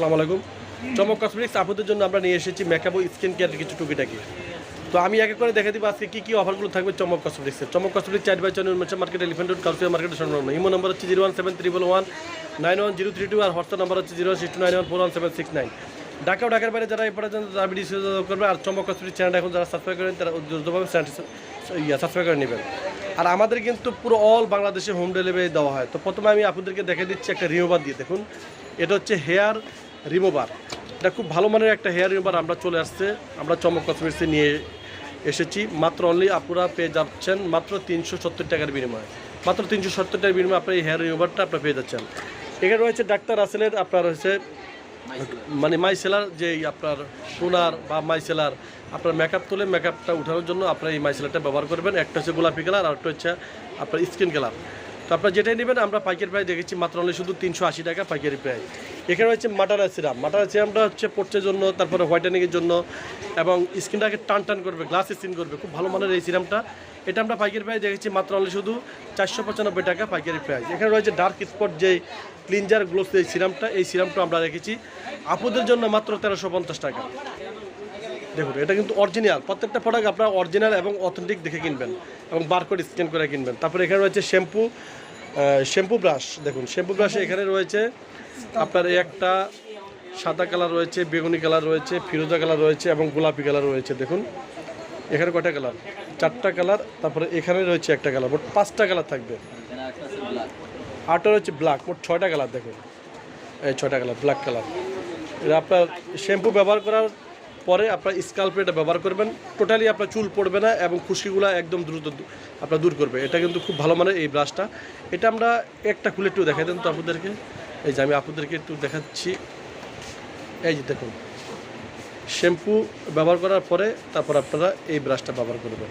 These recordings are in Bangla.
সালাম আলাইকুম। চমক কসমেটিক্স আপুদের জন্য আমরা নিয়ে এসেছি মেকআপ ও স্কিন কেয়ারের কিছু টুকিটাকি। তো আমি এক করে দেখে দিব আজকে কী কী অফারগুলো থাকবে চমক কসমেটিক্সের চমক কসমেটিক্স চার বাই চার মেশন মার্কেট এলিফেন্ট রোড কালসিয়া মার্কেটের সম্ভাবনা ইমো নম্বর হচ্ছে zero one seven triple one nine one zero three two আর হোয়াটসঅ্যাপ নাম্বার হচ্ছে zero six two nine one four one seven six nine. Dhaka ও ঢাকার বাইরে যারা এই পর্যন্ত তারা ভিডিও করবে। আর চমক কসমেটিক্স চ্যানেলটা এখন যারা সাবস্ক্রাইব করেন, তারা দ্রুতভাবে সাবস্ক্রাইব করে নেবেন। আর আমাদের কিন্তু পুরো অল বাংলাদেশে হোম ডেলিভারি দেওয়া হয়। তো প্রথমে আমি আপনাদেরকে দেখে দিচ্ছি একটা রিমোভার দিয়ে দেখুন। এটা হচ্ছে হেয়ার রিমুভার। এটা খুব ভালো মানের একটা হেয়ার রিমুভার আমরা চলে আসছে। আমরা চমক কসমেটিক্সে নিয়ে এসেছি। মাত্র অনলি আপনারা পেয়ে যাচ্ছেন মাত্র তিনশো সত্তর টাকার বিনিময়ে। মাত্র তিনশো সত্তর টাকার বিনিময়ে আপনার এই হেয়ার রিমুভারটা আপনারা পেয়ে যাচ্ছেন। এখানে রয়েছে ডাক্তার রাসেলের, আপনার হচ্ছে মানে মাইসেলার যে আপনার সোনার বা মাইসেলার আপনার মেকআপ তুলে মেকআপটা উঠানোর জন্য আপনার এই মাইসেলারটা ব্যবহার করবেন। একটা হচ্ছে গোলাপি কালার আর একটা হচ্ছে আপনার স্কিন কালার তো আপনার যেটাই নেবেন, আমরা পাইকারি প্রায় দেখেছি মাত্র অনলি শুধু তিনশো আশি টাকা পাইকারি প্রায়। এখানে হচ্ছে মাটারা সিরাম। মাটারা সিরামটা হচ্ছে পড়ছে জন্য, তারপরে হোয়াইটেনিংয়ের জন্য এবং স্কিনটাকে টান টান করবে গ্লাস স্কিন করবে। খুব ভালো মানের এই সিরামটা। এটা আমরা পাইকারি প্রায় দেখেছি মাত্র অনলি শুধু চারশো পঁচানব্বই টাকা পাইকারি প্রাইস এখানে রয়েছে ডার্ক স্পট যে ক্লিনজার গ্লোস এই সিরামটা এই সিরামটা আমরা রেখেছি। আপুদের জন্য মাত্র তেরোশো পঞ্চাশ টাকা। দেখুন, এটা কিন্তু অরিজিনাল প্রত্যেকটা প্রোডাক্ট আপনারা অরিজিনাল এবং অথেন্টিক দেখে কিনবেন এবং বারকোড স্ক্যান করে কিনবেন। তারপরে এখানে রয়েছে শ্যাম্পু শ্যাম্পু ব্রাশ দেখুন শ্যাম্পু ব্রাশে এখানে রয়েছে আপনার একটা সাদা কালার রয়েছে, বেগুনি কালার রয়েছে, ফিরোজা কালার রয়েছে এবং গোলাপি কালার রয়েছে। দেখুন, এখানে কয়টা কালার চারটা কালার তারপরে এখানে রয়েছে একটা কালার মোট পাঁচটা কালার থাকবে। আটটা রয়েছে ব্ল্যাক মোট ছয়টা কালার দেখুন। এই ছয়টা কালার ব্ল্যাক কালার এটা আপনার শ্যাম্পু ব্যবহার করার পরে আপনার স্কাল্পে এটা ব্যবহার করবেন। টোটালি আপনার চুল পড়বে না এবং খুশকিগুলো একদম দ্রুত আপনার দূর করবে। এটা কিন্তু খুব ভালো মানে এই ব্রাশটা এটা আমরা একটা খুলে একটু দেখাই দেন তো আপনাদেরকে। এই যে আমি আপনাদেরকে একটু দেখাচ্ছি। এই যে দেখুন। শ্যাম্পু ব্যবহার করার পরে তারপর আপনারা এই ব্রাশটা ব্যবহার করবেন।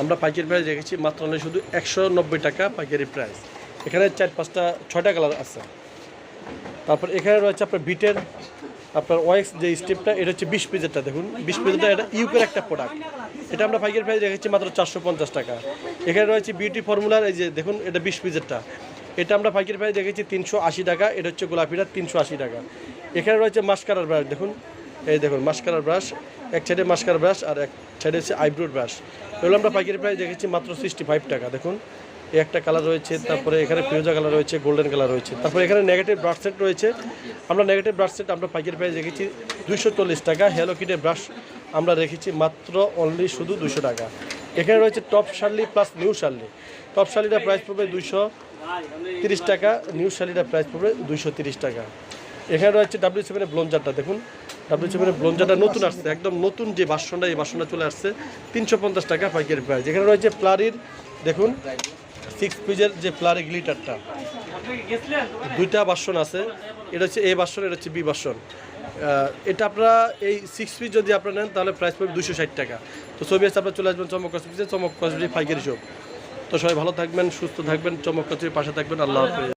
আমরা পাইকারি প্রাইস রেখেছি মাত্র অনলি শুধু একশো নব্বই টাকা পাইকারি প্রাইস এখানে চার পাঁচটা, ছয়টা কালার আছে। তারপর এখানে রয়েছে আপনার বিটের আপনার ওয়েক্স যে স্টেপটা, এটা হচ্ছে বিশ পিজেরটা দেখুন। বিশ পিজেরটা এটা ইউকের একটা প্রোডাক্ট এটা আমরা পাইকারি প্রাইস রেখেছি মাত্র চারশো পঞ্চাশ টাকা। এখানে রয়েছে বিউটি ফর্মুলার এই যে দেখুন, এটা বিশ পিজেরটা। এটা আমরা পাইকারি প্রাইস রেখেছি তিনশো আশি টাকা, এটা হচ্ছে গোলাপিটা তিনশো আশি টাকা। এখানে রয়েছে মাস্কারার ব্রাশ দেখুন। এই দেখুন মাস্কারার ব্রাশ এক সাইডে মাস্কার ব্রাশ আর এক সাইডে হচ্ছে আইব্রোর ব্রাশ এগুলো আমরা পাইকারি প্রাইস রেখেছি মাত্র সিক্সটি ফাইভ টাকা, দেখুন। এই একটা কালার রয়েছে, তারপরে এখানে ফিরোজা কালার রয়েছে গোল্ডেন কালার রয়েছে। তারপরে এখানে নেগেটিভ ব্রাশ সেট রয়েছে। আমরা নেগেটিভ ব্রাশ সেট আমরা পাইকারি প্রাইস রেখেছি চল্লিশ টাকা। হ্যালো কিটের ব্রাশ আমরা রেখেছি মাত্র অনলি শুধু দুশো টাকা। এখানে রয়েছে top Shirley plus new Shirley top শার্লিটার price পড়বে দুইশো তিরিশ টাকা নিউ শার্লিটার প্রাইস পড়বে দুইশো তিরিশ টাকা। এখানে রয়েছে ডাব্লিউ সেভেনের ব্লঞ্জারটা, দেখুন। ডাব্লিউ সেভেনের ব্লঞ্জারটা নতুন আসছে, একদম নতুন যে বাসনটা, এই বাসনটা চলে আসছে, তিনশো পঞ্চাশ টাকা পাইকারি প্রাইস এখানে রয়েছে প্লারির দেখুন। সিক্স পিজের যে প্লারে গ্লিটারটা, দুইটা বাসন আছে। এটা হচ্ছে এ বাসন, এটা হচ্ছে বি বাসন। এটা আপনারা এই সিক্স পিস যদি আপনারা নেন, তাহলে প্রাইস পড়বে দুশো ষাট টাকা। তো ছবি আছে, আপনারা চলে আসবেন চমক কসমেটিক্সে চমক কসমেটিক ফাইকারি শপ তো সবাই ভালো থাকবেন, সুস্থ থাকবেন চমক কসমেটিক পাশে থাকবেন। আল্লাহ হাফেজ।